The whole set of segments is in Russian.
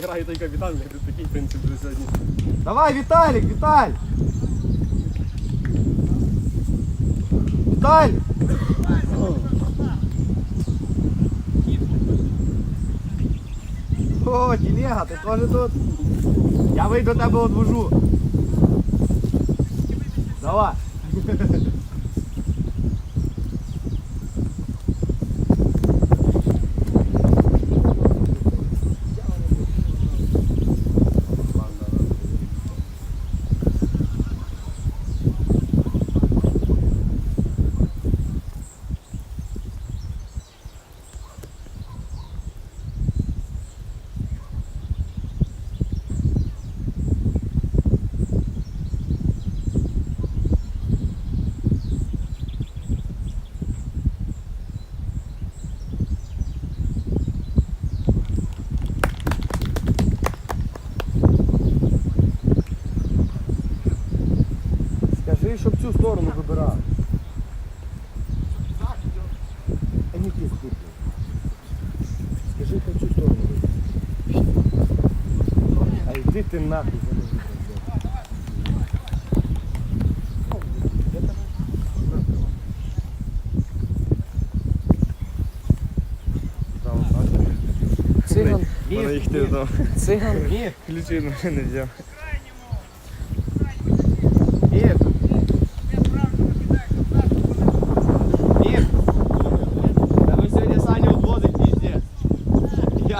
не грає той капітан, блядь, тут такий принцип вже сьогодні. Давай, Віталік, Віталь! Віталь! О, телега, ти теж тут? Я вийду тебе одвожу. Давай. Щоб цю сторону вибирав. А не ті скупи. Скажи, щоб цю сторону вибирав. А йди ти нахуй, вибрав. Циган. Їх ти вдав. Циган. Ні, Ключі в мене не взяв.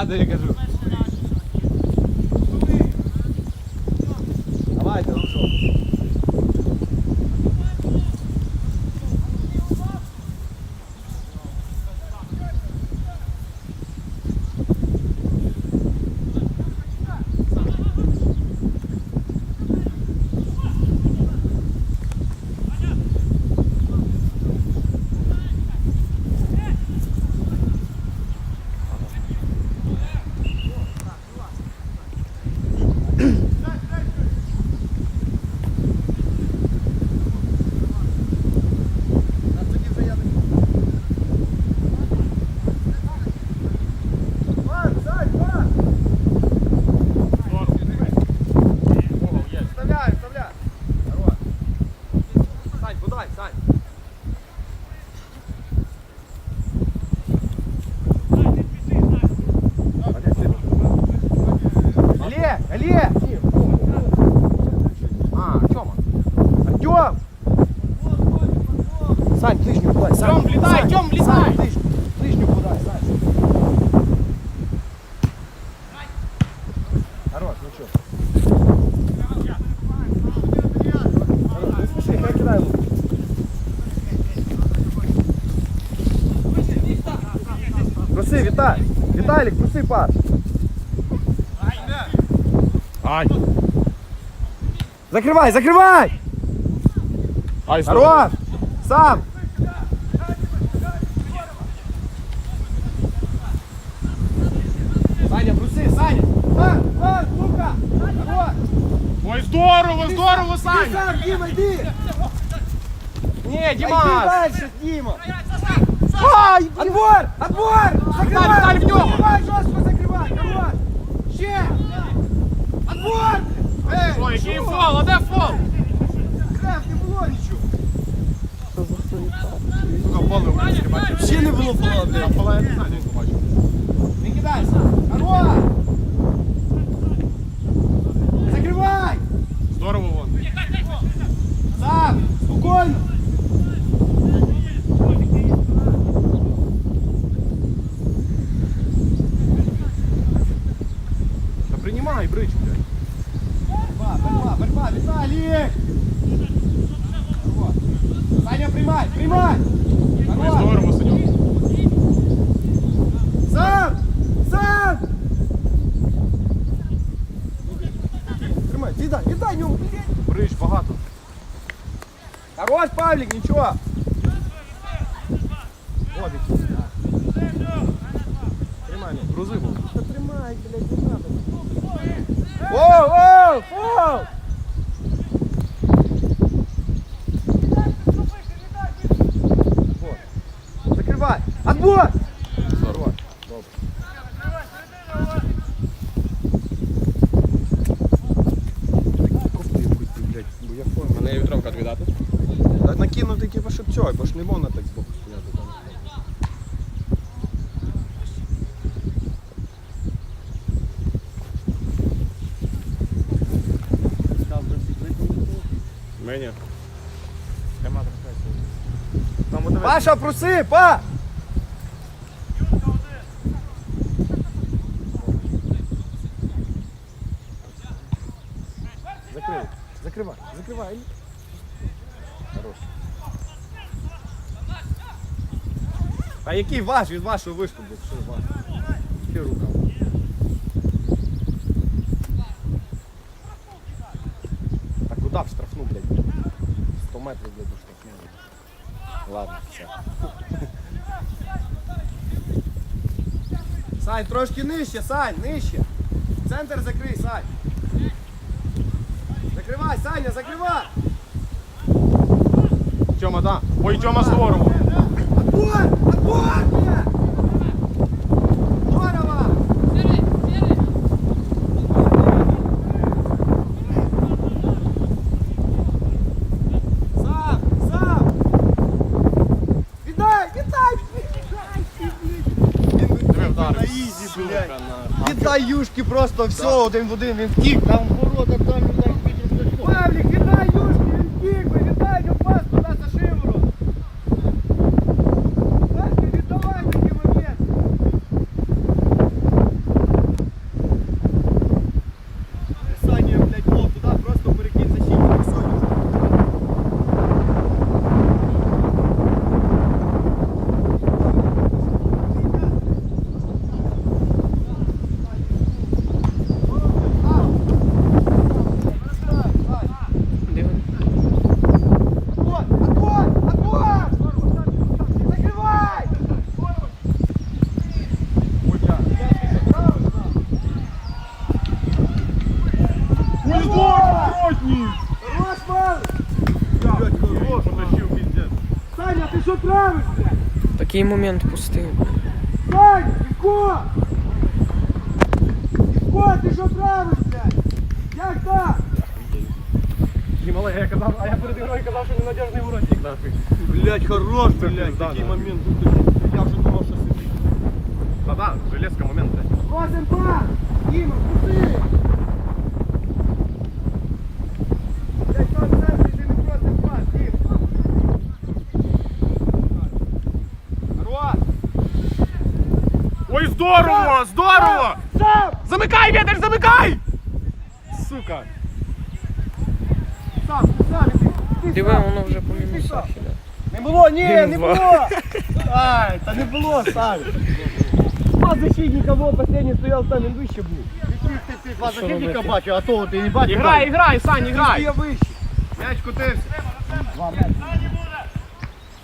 Я тобі кажу. Давайте, ну що. Вставляй, вставляй. Здорово. Сань, подай, Сань. Олег, Олег! А, Тёма. Артём! Сань, ближнюю подай, Сань. Тём, влетай, Сань, Тём, влетай! Сань, ближнюю, ближнюю подай, Сань. Хорош, ну чё. Хорош, не спеши, хай кидай лук. Проси, Віталь! Віталік, проси пас! Ай! Закривай, закривай! Ай, Хорош! Сам! Саня, бруси, Саня! Сам, сам, Лука! Хорош! Ой, здорово, здорово, Ти Саня! сам, Дима, йди! Ні, Та Йди Дімас! дальше, Дима! Ай! Отбор! Отбор! Закривай! Віталій, в нього! Ще не було фола, А фола я не знаю, не побачив. Не кидайся! Хорош! Закривай! Здорово вон. Сам! Спокойно! Та приймай, брич, блядь. Борьба, борьба, борьба, Виталик! Вот. Саня! Ой, Хорош! здорово, Павлик, ничего. Вот, да. Прямая, грузы был. Да прямая, блядь, не надо. Воу, воу, воу! Закрывай! Отбор! Здорово. Добро. Мене є відтримка віддати. Та накинути, типу, щоб цього, бо ж не можна так збоку стояти. там. Мені. Паша, проси, па! Закрой, закривай, закривай. Хорош. А який ваш від вашого виступу? Що ваш? Який рукав? Так куди в штрафну, блядь? 100 метрів, блядь, штрафну. Ладно, все. Сань, трошки нижче, Сань, нижче. Центр закрий, Сань. Закривай, Саня, закривай. Тьома, да. Ой, Тьома, здорово. Огонь! Огонь! бля! Здорово! Сам, сам! Віддай, віддай! Диви, вдарив. На ізі, Сука, блядь. на. Віддай юшки просто все один в один, він втік. Там ворота, там Такий момент пустив. Саня, Ивко! Ивко, ты что травишь, блядь? Як так? Дімале, я казав, а я перед грою казав, що ненадіжний воротник, нахуй. Блядь, хорош, блядь, такий момент. Я вже думав, що сидить. Та да, железка момент, блядь. Просим пас! Дима, пусти! Ой, здорово, здорово! Сам! Замикай, Вітер, замикай! Сука. Сам, сам іди! Ти Диви, сам. воно вже по мінусах іде. Не було, ні, не Мінус було! Ай, та не було, Саві! Два защитника було, последній стояв там, він вище був. Ти, ти, два Що защитника робити? бачив, а того ти не бачив. Іграй, іграй, Сань, іграй. Я вище. М'яч котився. Два м'яча.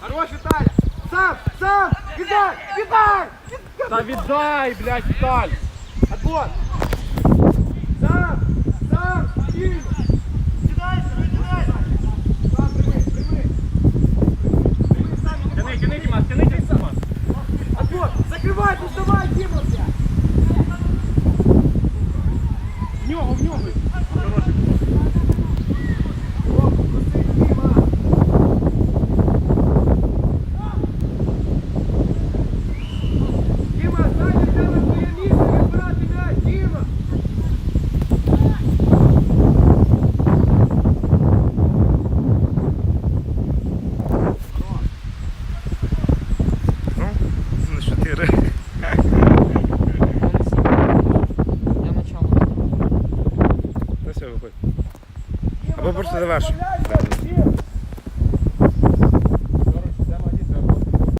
Хорош, Віталя! Сам, сам! Віддай, віддай! Та віддай, блядь, Віталь. Отбор! Начало. Ну